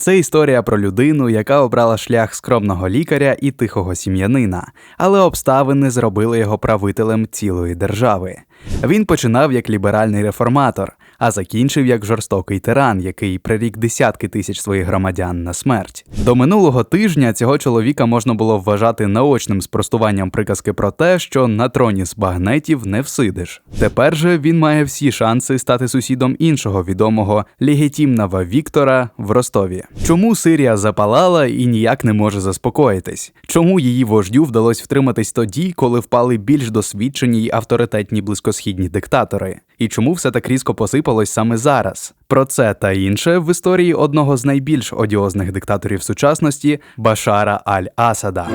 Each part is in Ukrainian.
Це історія про людину, яка обрала шлях скромного лікаря і тихого сім'янина, але обставини зробили його правителем цілої держави. Він починав як ліберальний реформатор, а закінчив як жорстокий тиран, який прирік десятки тисяч своїх громадян на смерть. До минулого тижня цього чоловіка можна було вважати наочним спростуванням приказки про те, що на троні з багнетів не всидиш. Тепер же він має всі шанси стати сусідом іншого відомого легітимного Віктора в Ростові. Чому Сирія запалала і ніяк не може заспокоїтись? Чому її вождю вдалося втриматись тоді, коли впали більш досвідчені й авторитетні близькосхідні диктатори? І чому все так різко посипалось саме зараз? Про це та інше в історії одного з найбільш одіозних диктаторів сучасності Башара Аль-Асада.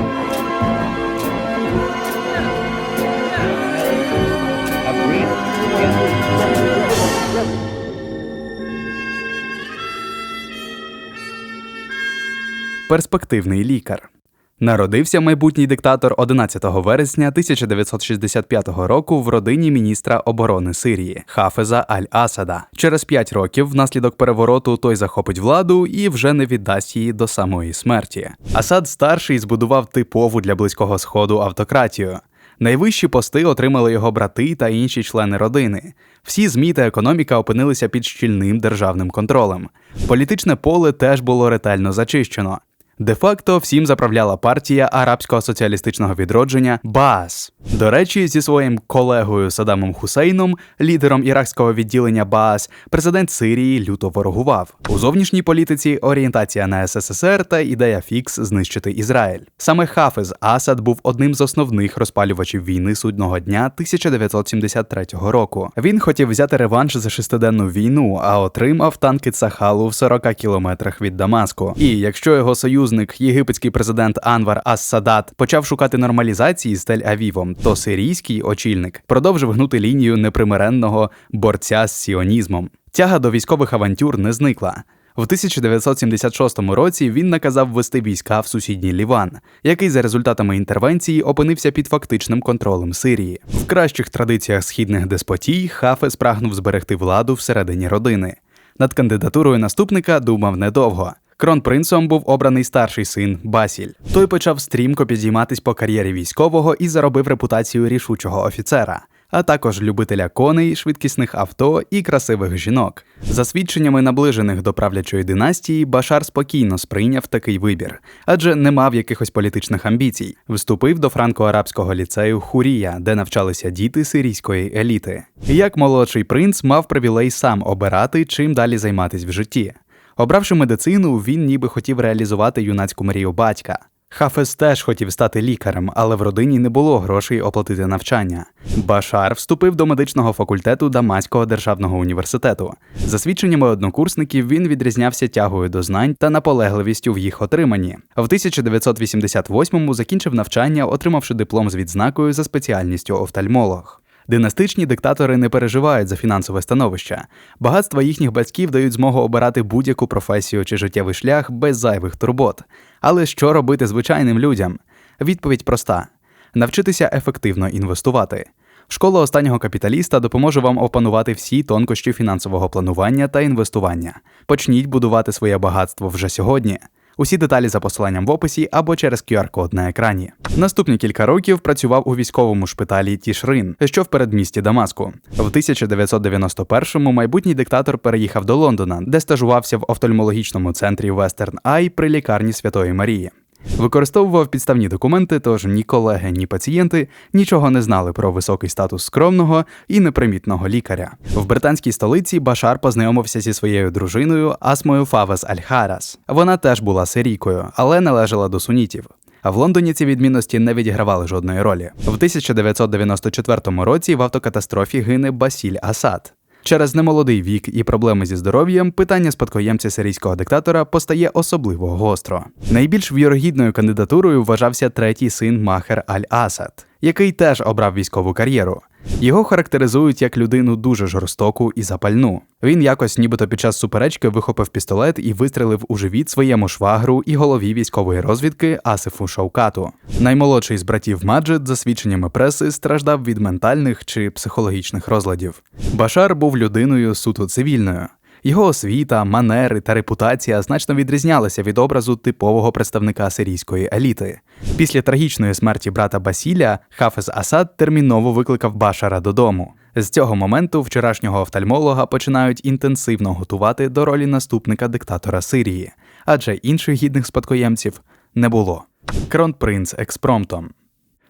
Перспективний лікар. Народився майбутній диктатор 11 вересня 1965 року в родині міністра оборони Сирії Хафеза Аль-Асада. Через п'ять років, внаслідок перевороту, той захопить владу і вже не віддасть її до самої смерті. Асад старший збудував типову для близького сходу автократію. Найвищі пости отримали його брати та інші члени родини. Всі змі та економіка опинилися під щільним державним контролем. Політичне поле теж було ретельно зачищено. Де-факто всім заправляла партія арабського соціалістичного відродження Баас. До речі, зі своїм колегою Садамом Хусейном, лідером іракського відділення Баас, президент Сирії люто ворогував у зовнішній політиці. Орієнтація на СССР та ідея фікс знищити Ізраїль. Саме Хафез Асад був одним з основних розпалювачів війни судного дня 1973 року. Він хотів взяти реванш за шестиденну війну, а отримав танки Цахалу в 40 кілометрах від Дамаску. І якщо його союз союзник, єгипетський президент Анвар Ас-Садат, почав шукати нормалізації з Тель-Авівом, то сирійський очільник продовжив гнути лінію непримиренного борця з сіонізмом. Тяга до військових авантюр не зникла. В 1976 році він наказав ввести війська в сусідній Ліван, який за результатами інтервенції опинився під фактичним контролем Сирії. В кращих традиціях східних деспотій Хафес прагнув зберегти владу всередині родини. Над кандидатурою наступника думав недовго. Кронпринцом був обраний старший син Басіль. Той почав стрімко підійматись по кар'єрі військового і заробив репутацію рішучого офіцера, а також любителя коней, швидкісних авто і красивих жінок. За свідченнями наближених до правлячої династії, Башар спокійно сприйняв такий вибір, адже не мав якихось політичних амбіцій. Вступив до франко-арабського ліцею Хурія, де навчалися діти сирійської еліти. Як молодший принц мав привілей сам обирати, чим далі займатись в житті. Обравши медицину, він ніби хотів реалізувати юнацьку мрію батька. Хафес теж хотів стати лікарем, але в родині не було грошей оплатити навчання. Башар вступив до медичного факультету Дамаського державного університету. За свідченнями однокурсників, він відрізнявся тягою до знань та наполегливістю в їх отриманні. В 1988-му закінчив навчання, отримавши диплом з відзнакою за спеціальністю офтальмолог. Династичні диктатори не переживають за фінансове становище. Багатства їхніх батьків дають змогу обирати будь-яку професію чи життєвий шлях без зайвих турбот. Але що робити звичайним людям? Відповідь проста: навчитися ефективно інвестувати. Школа останнього капіталіста допоможе вам опанувати всі тонкощі фінансового планування та інвестування. Почніть будувати своє багатство вже сьогодні. Усі деталі за посиланням в описі або через QR-код на екрані. Наступні кілька років працював у військовому шпиталі Тішрин, що в передмісті Дамаску. В 1991-му майбутній диктатор переїхав до Лондона, де стажувався в офтальмологічному центрі Western Eye при лікарні Святої Марії. Використовував підставні документи, тож ні колеги, ні пацієнти нічого не знали про високий статус скромного і непримітного лікаря. В британській столиці Башар познайомився зі своєю дружиною Асмою Фавес Аль-Харас. Вона теж була сирійкою, але належала до сунітів. А в Лондоні ці відмінності не відігравали жодної ролі. В 1994 році в автокатастрофі гине Басіль Асад. Через немолодий вік і проблеми зі здоров'ям питання спадкоємця сирійського диктатора постає особливо гостро. Найбільш вірогідною кандидатурою вважався третій син Махер Аль-Асад, який теж обрав військову кар'єру. Його характеризують як людину дуже жорстоку і запальну. Він якось, нібито під час суперечки, вихопив пістолет і вистрелив у живіт своєму швагру і голові військової розвідки Асифу Шаукату. Наймолодший з братів Маджид, за свідченнями преси, страждав від ментальних чи психологічних розладів. Башар був людиною суто цивільною. Його освіта, манери та репутація значно відрізнялися від образу типового представника сирійської еліти. Після трагічної смерті брата Басіля Хафез Асад терміново викликав Башара додому. З цього моменту вчорашнього офтальмолога починають інтенсивно готувати до ролі наступника диктатора Сирії, адже інших гідних спадкоємців не було. Кронпринц експромтом.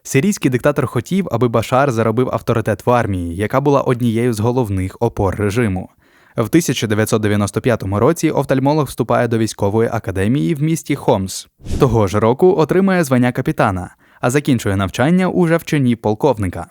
Сирійський диктатор хотів, аби Башар заробив авторитет в армії, яка була однією з головних опор режиму. В 1995 році офтальмолог вступає до військової академії в місті Хомс. Того ж року отримує звання капітана, а закінчує навчання уже в чині полковника.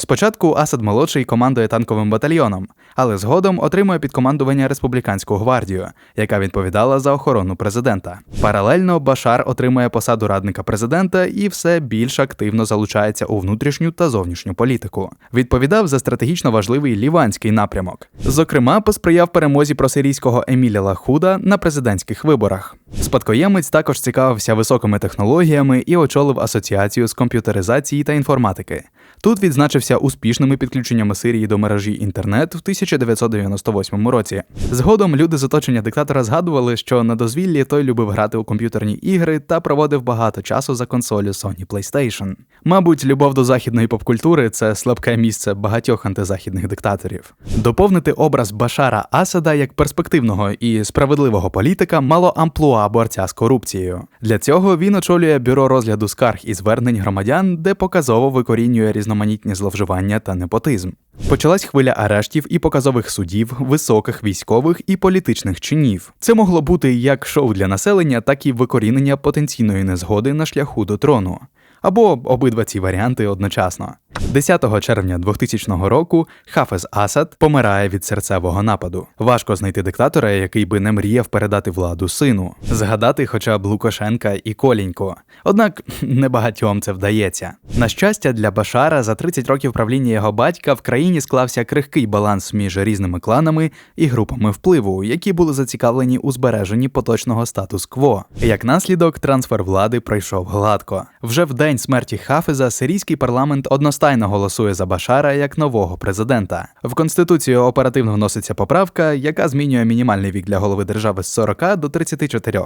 Спочатку Асад молодший командує танковим батальйоном, але згодом отримує підкомандування республіканську гвардію, яка відповідала за охорону президента. Паралельно Башар отримує посаду радника президента і все більш активно залучається у внутрішню та зовнішню політику. Відповідав за стратегічно важливий ліванський напрямок. Зокрема, посприяв перемозі просирійського Еміля Лахуда на президентських виборах. Спадкоємець також цікавився високими технологіями і очолив асоціацію з комп'ютеризації та інформатики. Тут відзначився успішними підключеннями Сирії до мережі інтернет в 1998 році. Згодом люди з оточення диктатора згадували, що на дозвіллі той любив грати у комп'ютерні ігри та проводив багато часу за консолю Sony PlayStation. Мабуть, любов до західної попкультури це слабке місце багатьох антизахідних диктаторів. Доповнити образ Башара Асада як перспективного і справедливого політика мало амплуа борця з корупцією. Для цього він очолює бюро розгляду скарг і звернень громадян, де показово викорінює різноманітні зловживання та непотизм. Почалась хвиля арештів і показових судів, високих військових і політичних чинів. Це могло бути як шоу для населення, так і викорінення потенційної незгоди на шляху до трону або обидва ці варіанти одночасно. 10 червня 2000 року Хафез Асад помирає від серцевого нападу. Важко знайти диктатора, який би не мріяв передати владу сину, згадати хоча б Лукашенка і Колінько. Однак небагатьом це вдається. На щастя, для Башара за 30 років правління його батька в країні склався крихкий баланс між різними кланами і групами впливу, які були зацікавлені у збереженні поточного статус-кво. Як наслідок, трансфер влади пройшов гладко. Вже в день смерті Хафеза сирійський парламент одностайно голосує за Башара як нового президента. В конституцію оперативно вноситься поправка, яка змінює мінімальний вік для голови держави з 40 до 34.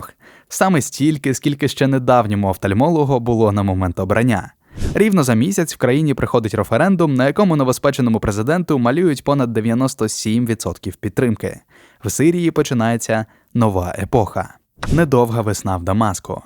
Саме стільки, скільки ще недавньому офтальмологу було на момент обрання. Рівно за місяць в країні приходить референдум, на якому новоспеченому президенту малюють понад 97% підтримки. В Сирії починається нова епоха. Недовга весна в Дамаску.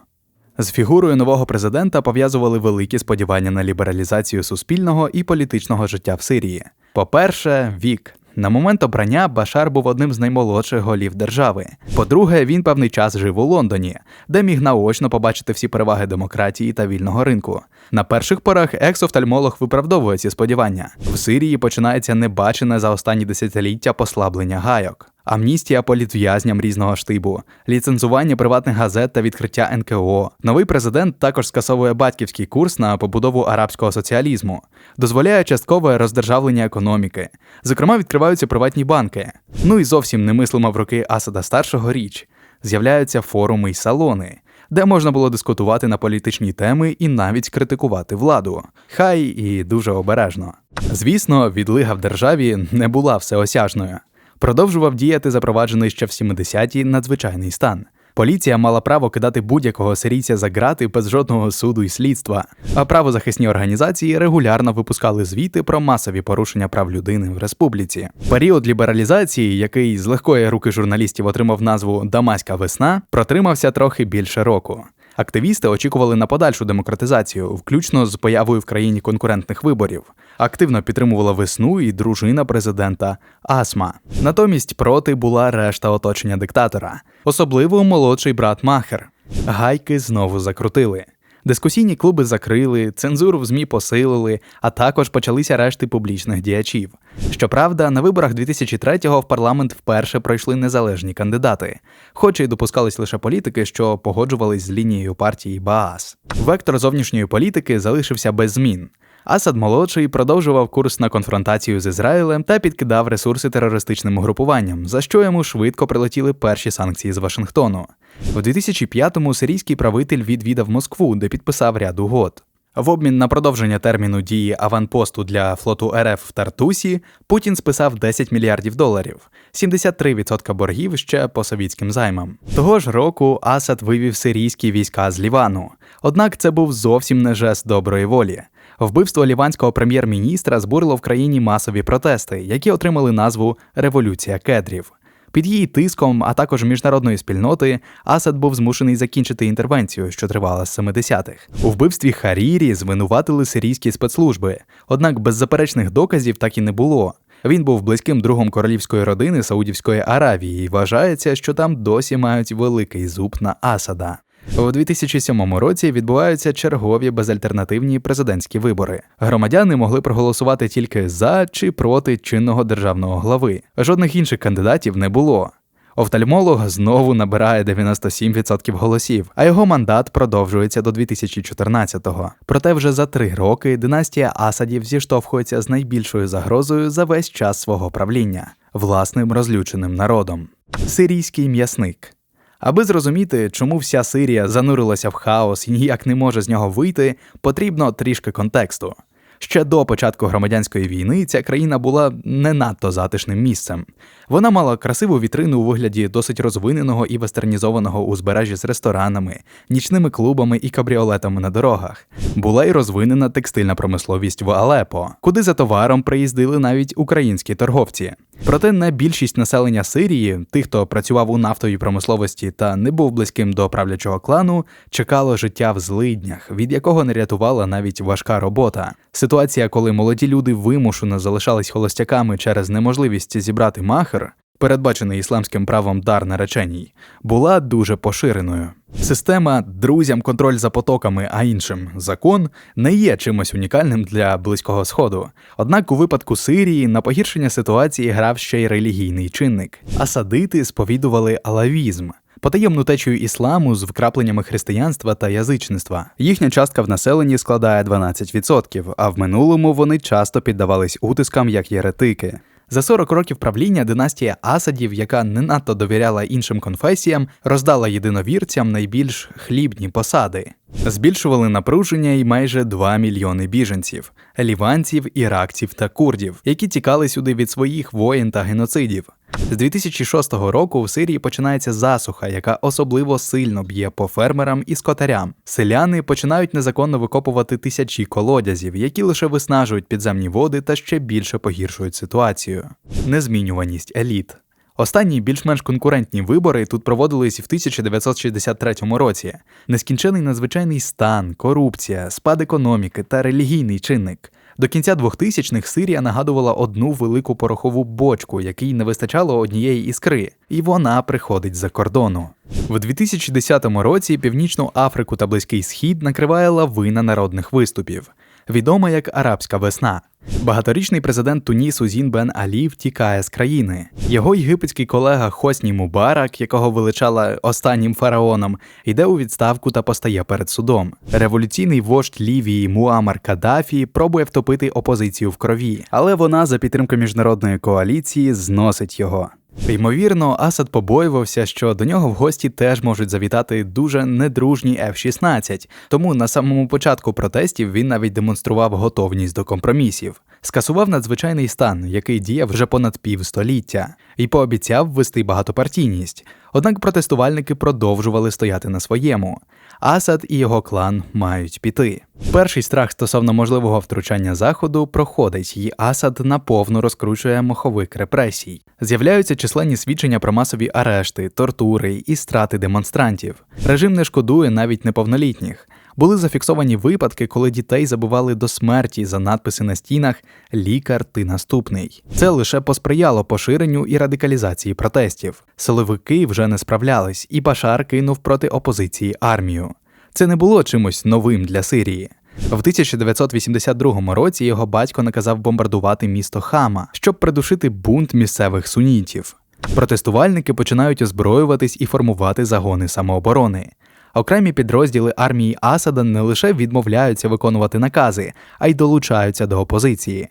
З фігурою нового президента пов'язували великі сподівання на лібералізацію суспільного і політичного життя в Сирії. По-перше, вік. На момент обрання Башар був одним з наймолодших голів держави. По-друге, він певний час жив у Лондоні, де міг наочно побачити всі переваги демократії та вільного ринку. На перших порах екс-офтальмолог виправдовує ці сподівання. В Сирії починається небачене за останні десятиліття послаблення гайок амністія політв'язням різного штибу, ліцензування приватних газет та відкриття НКО. Новий президент також скасовує батьківський курс на побудову арабського соціалізму, дозволяє часткове роздержавлення економіки. Зокрема, відкриваються приватні банки. Ну і зовсім немислима в роки Асада старшого річ. З'являються форуми й салони. Де можна було дискутувати на політичні теми і навіть критикувати владу, хай і дуже обережно. Звісно, відлига в державі не була всеосяжною продовжував діяти запроваджений ще в 70-ті надзвичайний стан. Поліція мала право кидати будь-якого сирійця за грати без жодного суду і слідства, а правозахисні організації регулярно випускали звіти про масові порушення прав людини в республіці. Період лібералізації, який з легкої руки журналістів отримав назву Дамаська весна, протримався трохи більше року. Активісти очікували на подальшу демократизацію, включно з появою в країні конкурентних виборів. Активно підтримувала весну і дружина президента Асма. Натомість проти була решта оточення диктатора, особливо молодший брат Махер. Гайки знову закрутили. Дискусійні клуби закрили, цензуру в ЗМІ посилили, а також почалися решти публічних діячів. Щоправда, на виборах 2003-го в парламент вперше пройшли незалежні кандидати, хоч і допускались лише політики, що погоджувались з лінією партії Баас. Вектор зовнішньої політики залишився без змін. Асад молодший продовжував курс на конфронтацію з Ізраїлем та підкидав ресурси терористичним угрупуванням, за що йому швидко прилетіли перші санкції з Вашингтону. У 2005-му сирійський правитель відвідав Москву, де підписав ряд угод. В обмін на продовження терміну дії аванпосту для флоту РФ в Тартусі Путін списав 10 мільярдів доларів, 73% боргів ще по совітським займам. Того ж року Асад вивів сирійські війська з Лівану. Однак це був зовсім не жест доброї волі. Вбивство ліванського прем'єр-міністра збурило в країні масові протести, які отримали назву Революція кедрів. Під її тиском, а також міжнародної спільноти, Асад був змушений закінчити інтервенцію, що тривала з 70-х. У вбивстві Харірі звинуватили сирійські спецслужби, однак беззаперечних доказів так і не було. Він був близьким другом королівської родини Саудівської Аравії і вважається, що там досі мають великий зуб на Асада. У 2007 році відбуваються чергові безальтернативні президентські вибори. Громадяни могли проголосувати тільки за чи проти чинного державного глави. Жодних інших кандидатів не було. Офтальмолог знову набирає 97% голосів, а його мандат продовжується до 2014-го. Проте вже за три роки династія Асадів зіштовхується з найбільшою загрозою за весь час свого правління власним розлюченим народом. Сирійський м'ясник. Аби зрозуміти, чому вся Сирія занурилася в хаос і ніяк не може з нього вийти, потрібно трішки контексту. Ще до початку громадянської війни ця країна була не надто затишним місцем. Вона мала красиву вітрину у вигляді досить розвиненого і вестернізованого узбережжя з ресторанами, нічними клубами і кабріолетами на дорогах. Була й розвинена текстильна промисловість в Алепо, куди за товаром приїздили навіть українські торговці. Проте на більшість населення Сирії, тих, хто працював у нафтовій промисловості та не був близьким до правлячого клану, чекало життя в злиднях, від якого не рятувала навіть важка робота. Ситуація, коли молоді люди вимушено залишались холостяками через неможливість зібрати махер, передбачений ісламським правом дар нареченій, була дуже поширеною. Система друзям контроль за потоками, а іншим закон не є чимось унікальним для близького сходу. Однак у випадку Сирії на погіршення ситуації грав ще й релігійний чинник. Асадити сповідували алавізм. Потаємну течію ісламу з вкрапленнями християнства та язичництва. Їхня частка в населенні складає 12%, а в минулому вони часто піддавались утискам як єретики. За 40 років правління династія Асадів, яка не надто довіряла іншим конфесіям, роздала єдиновірцям найбільш хлібні посади. Збільшували напруження й майже 2 мільйони біженців ліванців, іракців та курдів, які тікали сюди від своїх воїн та геноцидів. З 2006 року в Сирії починається засуха, яка особливо сильно б'є по фермерам і скотарям. Селяни починають незаконно викопувати тисячі колодязів, які лише виснажують підземні води та ще більше погіршують ситуацію. Незмінюваність еліт. Останні більш-менш конкурентні вибори тут проводились в 1963 році. Нескінчений надзвичайний стан, корупція, спад економіки та релігійний чинник. До кінця 2000-х Сирія нагадувала одну велику порохову бочку, якій не вистачало однієї іскри, і вона приходить за кордону. В 2010 році Північну Африку та Близький Схід накриває лавина народних виступів, відома як Арабська весна. Багаторічний президент Тунісу Зін Бен Алі втікає з країни. Його єгипетський колега Хосні Мубарак, якого величала останнім фараоном, йде у відставку та постає перед судом. Революційний вождь Лівії Муамар Каддафі пробує втопити опозицію в крові, але вона за підтримки міжнародної коаліції зносить його. Ймовірно, Асад побоювався, що до нього в гості теж можуть завітати дуже недружні F-16, тому на самому початку протестів він навіть демонстрував готовність до компромісів, скасував надзвичайний стан, який діяв вже понад півстоліття, і пообіцяв ввести багатопартійність. Однак протестувальники продовжували стояти на своєму. Асад і його клан мають піти. Перший страх стосовно можливого втручання заходу проходить, і Асад наповну розкручує моховик репресій. З'являються численні свідчення про масові арешти, тортури і страти демонстрантів. Режим не шкодує навіть неповнолітніх. Були зафіксовані випадки, коли дітей забували до смерті за надписи на стінах Лікар, ти наступний. Це лише посприяло поширенню і радикалізації протестів. Силовики вже не справлялись, і Башар кинув проти опозиції армію. Це не було чимось новим для Сирії. В 1982 році його батько наказав бомбардувати місто Хама, щоб придушити бунт місцевих сунітів. Протестувальники починають озброюватись і формувати загони самооборони. Окремі підрозділи армії Асада не лише відмовляються виконувати накази, а й долучаються до опозиції.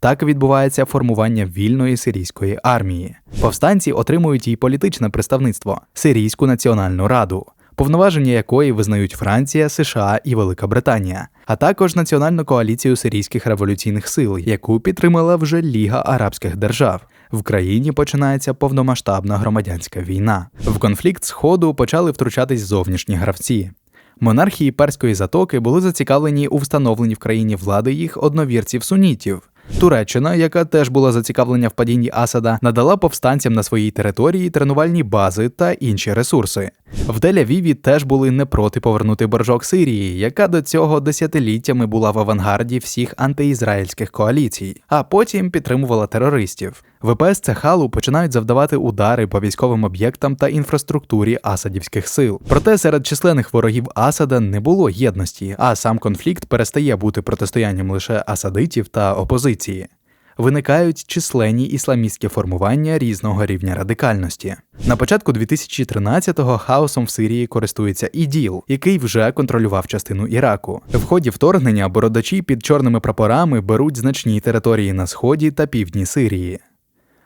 Так відбувається формування вільної сирійської армії. Повстанці отримують і політичне представництво Сирійську національну раду. Повноваження якої визнають Франція, США і Велика Британія, а також Національну коаліцію сирійських революційних сил, яку підтримала вже Ліга Арабських Держав. В країні починається повномасштабна громадянська війна. В конфлікт Сходу почали втручатись зовнішні гравці. Монархії перської затоки були зацікавлені у встановленні в країні влади їх одновірців сунітів. Туреччина, яка теж була зацікавлена в падінні Асада, надала повстанцям на своїй території тренувальні бази та інші ресурси. В Дель-Авіві теж були не проти повернути боржок Сирії, яка до цього десятиліттями була в авангарді всіх антиізраїльських коаліцій, а потім підтримувала терористів. ВПС Цехалу починають завдавати удари по військовим об'єктам та інфраструктурі асадівських сил. Проте серед численних ворогів Асада не було єдності, а сам конфлікт перестає бути протистоянням лише асадитів та опозиції виникають численні ісламістські формування різного рівня радикальності. На початку 2013-го хаосом в Сирії користується іділ, який вже контролював частину Іраку. В ході вторгнення бородачі під чорними прапорами беруть значні території на сході та півдні Сирії.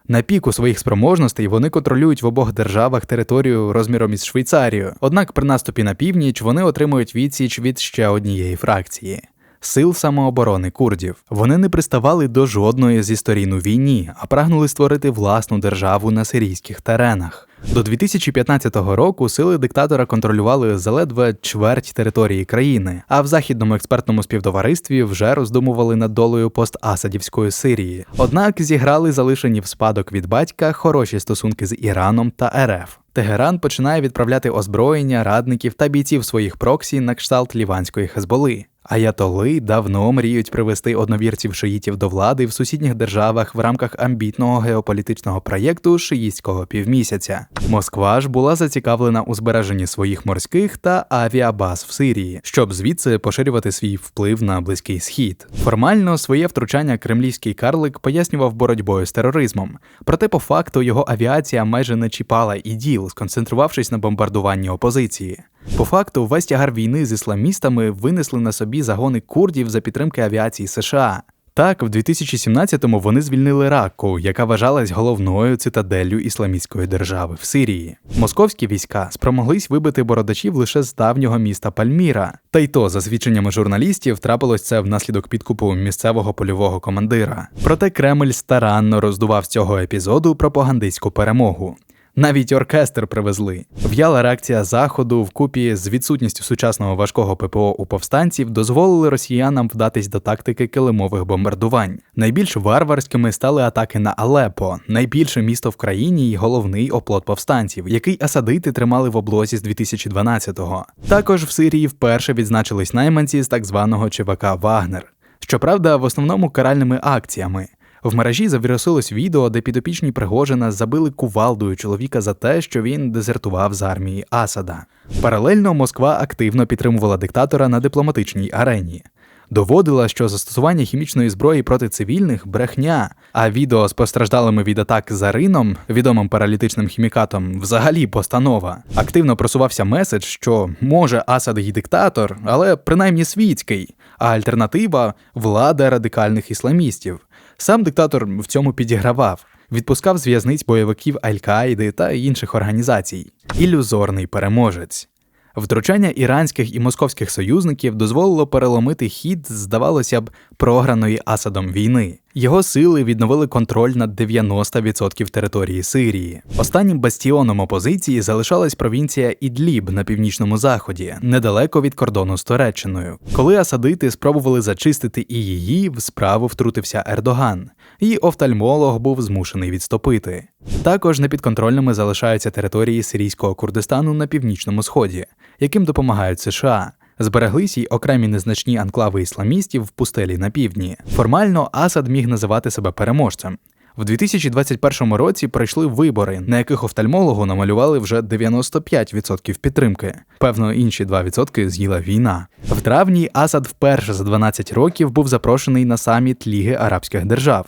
На піку своїх спроможностей вони контролюють в обох державах територію розміром із Швейцарією. Однак при наступі на північ вони отримують відсіч від ще однієї фракції сил самооборони курдів. Вони не приставали до жодної зі сторін у війні, а прагнули створити власну державу на сирійських теренах. До 2015 року сили диктатора контролювали заледве чверть території країни, а в західному експертному співтоваристві вже роздумували над долею постасадівської Сирії. Однак зіграли залишені в спадок від батька хороші стосунки з Іраном та РФ. Тегеран починає відправляти озброєння, радників та бійців своїх проксі на кшталт ліванської хезболи. Аятоли давно мріють привести одновірців шиїтів до влади в сусідніх державах в рамках амбітного геополітичного проєкту шиїстського півмісяця. Москва ж була зацікавлена у збереженні своїх морських та авіабаз в Сирії, щоб звідси поширювати свій вплив на близький схід. Формально своє втручання кремлівський карлик пояснював боротьбою з тероризмом, проте по факту його авіація майже не чіпала іділ, сконцентрувавшись на бомбардуванні опозиції. По факту, весь тягар війни з ісламістами винесли на собі загони курдів за підтримки авіації США. Так, в 2017-му вони звільнили Ракку, яка вважалась головною цитаделлю ісламістської держави в Сирії. Московські війська спромоглись вибити бородачів лише з давнього міста Пальміра. Та й то, за свідченнями журналістів, трапилось це внаслідок підкупу місцевого польового командира. Проте Кремль старанно роздував з цього епізоду пропагандистську перемогу. Навіть оркестр привезли. В'яла реакція заходу вкупі з відсутністю сучасного важкого ППО у повстанців дозволили росіянам вдатись до тактики килимових бомбардувань. Найбільш варварськими стали атаки на Алепо, найбільше місто в країні і головний оплот повстанців, який асадити тримали в облозі з 2012-го. Також в Сирії вперше відзначились найманці з так званого ЧВК Вагнер. Щоправда, в основному каральними акціями. В мережі завірусилось відео, де підопічні Пригожина забили кувалдою чоловіка за те, що він дезертував з армії Асада. Паралельно Москва активно підтримувала диктатора на дипломатичній арені. Доводила, що застосування хімічної зброї проти цивільних брехня, а відео з постраждалими від атак за рином, відомим паралітичним хімікатом, взагалі постанова. Активно просувався меседж, що може Асад і диктатор, але принаймні світський, а альтернатива влада радикальних ісламістів. Сам диктатор в цьому підігравав, відпускав з в'язниць бойовиків Аль-Каїди та інших організацій. Ілюзорний переможець. Втручання іранських і московських союзників дозволило переломити хід, здавалося б, програної Асадом війни. Його сили відновили контроль над 90% території Сирії. Останнім бастіоном опозиції залишалась провінція Ідліб на північному заході, недалеко від кордону з Туреччиною. Коли Асадити спробували зачистити і її, в справу втрутився Ердоган. Її офтальмолог був змушений відступити. Також непідконтрольними залишаються території сирійського Курдистану на північному сході, яким допомагають США. Збереглись й окремі незначні анклави ісламістів в пустелі на півдні. Формально Асад міг називати себе переможцем. В 2021 році пройшли вибори, на яких офтальмологу намалювали вже 95% підтримки. Певно, інші 2% з'їла війна. В травні Асад вперше за 12 років був запрошений на саміт Ліги Арабських Держав.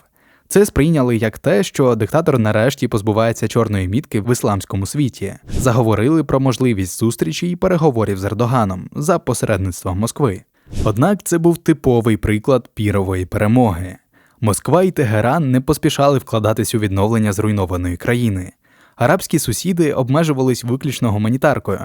Це сприйняли як те, що диктатор нарешті позбувається чорної мітки в ісламському світі. Заговорили про можливість зустрічі і переговорів з Ердоганом за посередництвом Москви. Однак це був типовий приклад пірової перемоги. Москва і Тегеран не поспішали вкладатись у відновлення зруйнованої країни. Арабські сусіди обмежувались виключно гуманітаркою.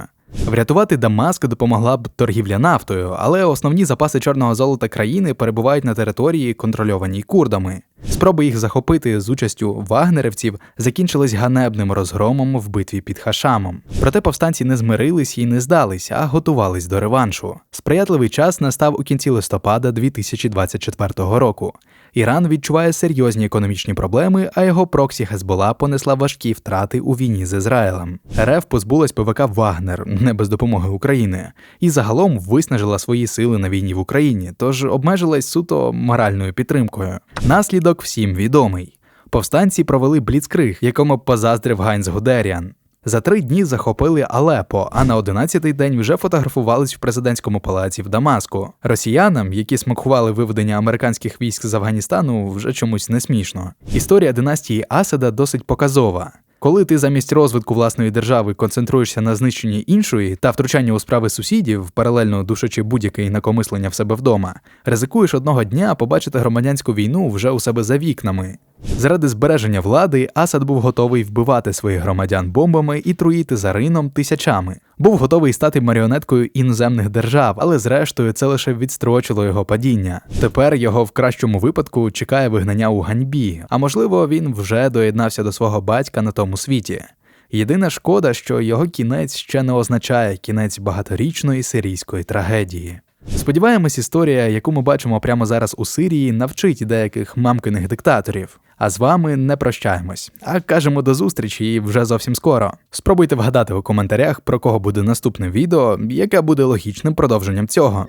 Врятувати Дамаск допомогла б торгівля нафтою, але основні запаси чорного золота країни перебувають на території, контрольованій курдами. Спроби їх захопити з участю вагнерівців закінчились ганебним розгромом в битві під Хашамом. Проте повстанці не змирились і не здались, а готувались до реваншу. Сприятливий час настав у кінці листопада 2024 року. Іран відчуває серйозні економічні проблеми, а його проксі Хезбола понесла важкі втрати у війні з Ізраїлем. РФ позбулась ПВК Вагнер не без допомоги України, і загалом виснажила свої сили на війні в Україні, тож обмежилась суто моральною підтримкою. Наслідок всім відомий. Повстанці провели бліцкриг, якому позаздрив Гайнс Гудеріан. За три дні захопили Алепо, а на одинадцятий день вже фотографувались в президентському палаці в Дамаску. Росіянам, які смакували виведення американських військ з Афганістану, вже чомусь не смішно. Історія династії Асада досить показова. Коли ти замість розвитку власної держави концентруєшся на знищенні іншої та втручанні у справи сусідів, паралельно душачи будь-яке інакомислення в себе вдома, ризикуєш одного дня побачити громадянську війну вже у себе за вікнами. Заради збереження влади Асад був готовий вбивати своїх громадян бомбами і труїти за рином тисячами. Був готовий стати маріонеткою іноземних держав, але зрештою це лише відстрочило його падіння. Тепер його в кращому випадку чекає вигнання у ганьбі, а можливо, він вже доєднався до свого батька на тому світі. Єдина шкода, що його кінець ще не означає кінець багаторічної сирійської трагедії. Сподіваємось, історія, яку ми бачимо прямо зараз у Сирії, навчить деяких мамкиних диктаторів. А з вами не прощаємось, а кажемо до зустрічі і вже зовсім скоро. Спробуйте вгадати у коментарях, про кого буде наступне відео, яке буде логічним продовженням цього.